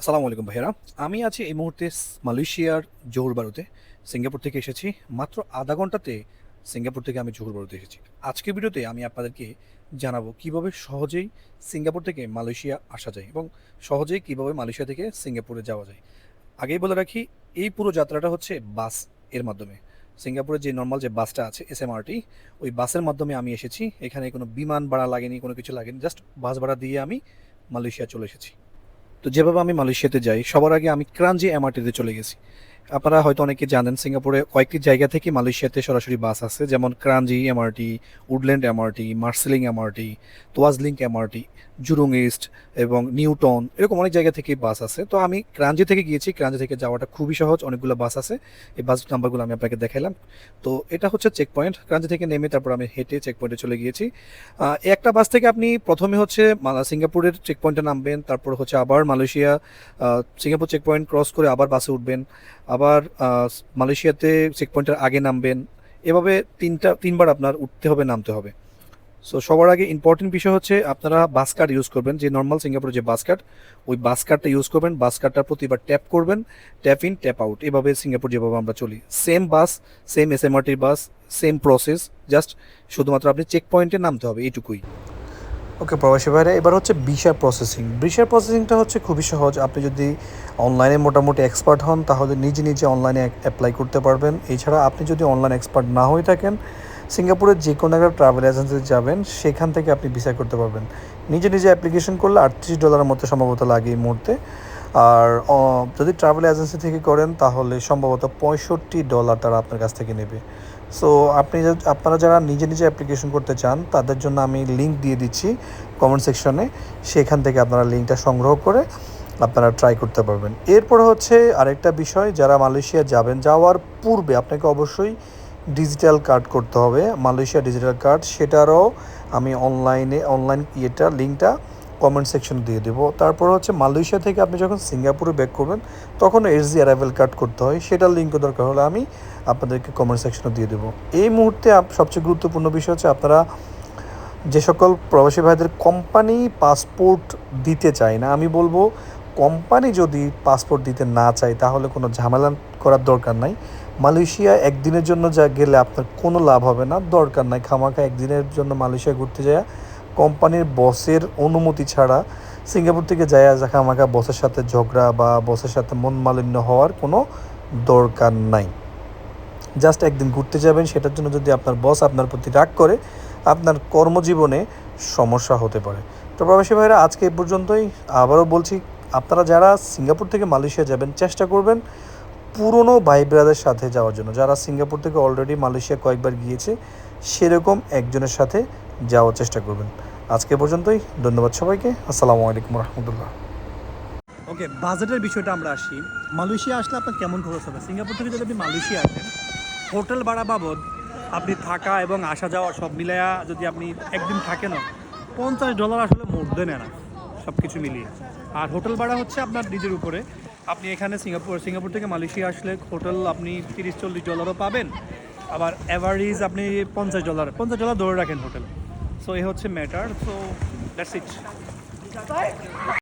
আসসালামু আলাইকুম ভাইয়েরা। আমি আছি এই মুহূর্তে মালয়েশিয়ার জোহরবারুতে। সিঙ্গাপুর থেকে এসেছি। মাত্র আধা ঘন্টাতে সিঙ্গাপুর থেকে আমি জোহরবারুতে এসেছি। আজকের ভিডিওতে আমি আপনাদেরকে জানাব কীভাবে সহজেই সিঙ্গাপুর থেকে মালয়েশিয়া আসা যায় এবং সহজেই কীভাবে মালয়েশিয়া থেকে সিঙ্গাপুরে যাওয়া যায়। আগেই বলে রাখি, এই পুরো যাত্রাটা হচ্ছে বাসের মাধ্যমে। সিঙ্গাপুরের যে নর্মাল যে বাসটা আছে এসএমআরটি ওই বাসের মাধ্যমে আমি এসেছি। এখানে কোনো বিমান ভাড়া লাগেনি, কোনো কিছু লাগেনি। জাস্ট বাস ভাড়া দিয়ে আমি মালয়েশিয়া চলে এসেছি। তো যেভাবে আমি মালয়েশিয়াতে যাই সবার আগে আমি ক্রাঞ্জি এমআরটিতে চলে গেছি। আপনারা হয়তো অনেকে জানেন সিঙ্গাপুরে কয়েকটি জায়গা থেকে মালয়েশিয়াতে সরাসরি বাস আছে, যেমন Kranji MRT, Woodland MRT, Marsiling MRT Tuas Link MRT, Jurong East এবং নিউটন, এরকম অনেক জায়গা থেকে বাস আছে। তো আমি ক্রাঞ্জি থেকে গিয়েছি, ক্রাঞ্জি থেকে যাওয়াটা খুবই সহজ, অনেকগুলো বাস আছে। এই বাস নাম্বারগুলো আমি আপনাকে দেখাইলাম। তো এটা হচ্ছে চেক পয়েন্ট ক্রাঞ্জি থেকে নেমে তারপর আমি হেঁটে চেক পয়েন্টে চলে গিয়েছি। একটা বাস থেকে আপনি প্রথমে হচ্ছে সিঙ্গাপুরের চেক পয়েন্টে নামবেন, তারপর হচ্ছে আবার Malaysia Singapore check point cross করে আবার বাসে উঠবেন আবার মালয়েশিয়াতে চেক পয়েন্টের আগে নামবেন। এভাবে তিনটা, তিনবার আপনার উঠতে হবে, নামতে হবে। সো সবার আগে ইম্পর্টেন্ট বিষয় হচ্ছে আপনারা বাস কার্ড ইউজ করবেন। যে নর্মাল সিঙ্গাপুরের যে বাস কার্ড ওই বাস কার্ডটা ইউজ করবেন। বাস কার্ডটা প্রতিবার ট্যাপ করবেন। ট্যাপ ইন ট্যাপ আউট এভাবে সিঙ্গাপুর যেভাবে আমরা চলি। সেম বাস সেম এস এমআরটির বাস সেম প্রসেস জাস্ট শুধুমাত্র আপনি চেক পয়েন্টে নামতে হবে, এইটুকুই। ওকে, প্রবাসী ভাইরা, এবার হচ্ছে ভিসা প্রসেসিং। ভিসা প্রসেসিংটা হচ্ছে খুবই সহজ। আপনি যদি অনলাইনে মোটামুটি এক্সপার্ট হন, তাহলে নিজে নিজে অনলাইনে অ্যাপ্লাই করতে পারবেন। এছাড়া আপনি যদি অনলাইন এক্সপার্ট না হয়ে থাকেন, সিঙ্গাপুরের যে কোনো একটা ট্রাভেল এজেন্সিতে যাবেন, সেখান থেকে আপনি ভিসা করতে পারবেন। নিজে নিজে অ্যাপ্লিকেশন করলে আটত্রিশ ডলারের মতো সম্ভবত লাগে এই মুহূর্তে। আর যদি ট্রাভেল এজেন্সি থেকে করেন, তাহলে সম্ভবত পঁয়ষট্টি ডলার তারা আপনার কাছ থেকে নেবে। সো আপনি আপনারা যারা নিজে নিজে অ্যাপ্লিকেশন করতে চান, তাদের জন্য আমি লিঙ্ক দিয়ে দিচ্ছি কমেন্ট সেকশনে সেখান থেকে আপনারা লিঙ্কটা সংগ্রহ করে আপনারা ট্রাই করতে পারবেন। এরপর হচ্ছে আরেকটা বিষয়, যারা মালয়েশিয়া যাবেন, যাওয়ার পূর্বে আপনাকে অবশ্যই ডিজিটাল কার্ড করতে হবে। মালয়েশিয়া ডিজিটাল কার্ড সেটারও আমি অনলাইনে অনলাইন ইয়েটা লিঙ্কটা কমেন্ট সেকশনে দিয়ে দেবো। তারপর হচ্ছে মালয়েশিয়া থেকে আপনি যখন সিঙ্গাপুরে ব্যাক করবেন, তখন এসজি অ্যারাইভেল কার্ড করতে হয়। সেটার লিঙ্কও দরকার হলে আমি আপনাদেরকে কমেন্ট সেকশনে দিয়ে দেবো। এই মুহূর্তে সবচেয়ে গুরুত্বপূর্ণ বিষয় হচ্ছে আপনারা যে সকল প্রবাসী ভাইদের কোম্পানি পাসপোর্ট দিতে চায় না, আমি বলব কোম্পানি যদি পাসপোর্ট দিতে না চায়, তাহলে কোনো ঝামেলা করার দরকার নাই। মালয়েশিয়া একদিনের জন্য যা গেলে আপনার কোনো লাভ হবে না, দরকার নাই। খামাখা একদিনের জন্য মালয়েশিয়া ঘুরতে যায় কোম্পানির বসের অনুমতি ছাড়া সিঙ্গাপুর থেকে যায় যা খামাখা বসের সাথে ঝগড়া বা বসের সাথে মন মালিন্য হওয়ার কোনো দরকার নাই। জাস্ট একদিন ঘুরতে যাবেন, সেটার জন্য যদি আপনার বস আপনার প্রতি রাগ করে, আপনার কর্মজীবনে সমস্যা হতে পারে। তো প্রবাসী ভাইরা, আজকে এই পর্যন্তই। আবারও বলছি, আপনারা যারা সিঙ্গাপুর থেকে মালয়েশিয়া যাবেন, চেষ্টা করবেন পুরনো ভাই ব্রাদের সাথে যাওয়ার জন্য। যারা সিঙ্গাপুর থেকে অলরেডি মালয়েশিয়া কয়েকবার গিয়েছে, সেরকম একজনের সাথে যাওয়ার চেষ্টা করবেন। আজকে পর্যন্তই, ধন্যবাদ সবাইকে, আসসালামু আলাইকুম রহমতুল্লাহ। ওকে, বাজেটের বিষয়টা আমরা আসি। মালয়েশিয়া আসলে আপনার কেমন খরচ হবে সিঙ্গাপুর থেকে যদি আপনি মালয়েশিয়া আসেন, হোটেল ভাড়া বাবদ আপনি থাকা এবং আসা যাওয়া সব মিলায়া যদি আপনি একদিন থাকেন পঞ্চাশ ডলার আসলে মধ্যে নেয় না সব কিছু মিলিয়ে। আর হোটেল ভাড়া হচ্ছে আপনার নিজের উপরে। আপনি এখানে সিঙ্গাপুর সিঙ্গাপুর থেকে মালয়েশিয়া আসলে হোটেল আপনি তিরিশ, চল্লিশ ডলারও পাবেন। আবার অ্যাভারেজ আপনি পঞ্চাশ ডলার পঞ্চাশ ডলার ধরে রাখেন হোটেল। সো এ হচ্ছে ম্যাটার সো দ্যাটস ইট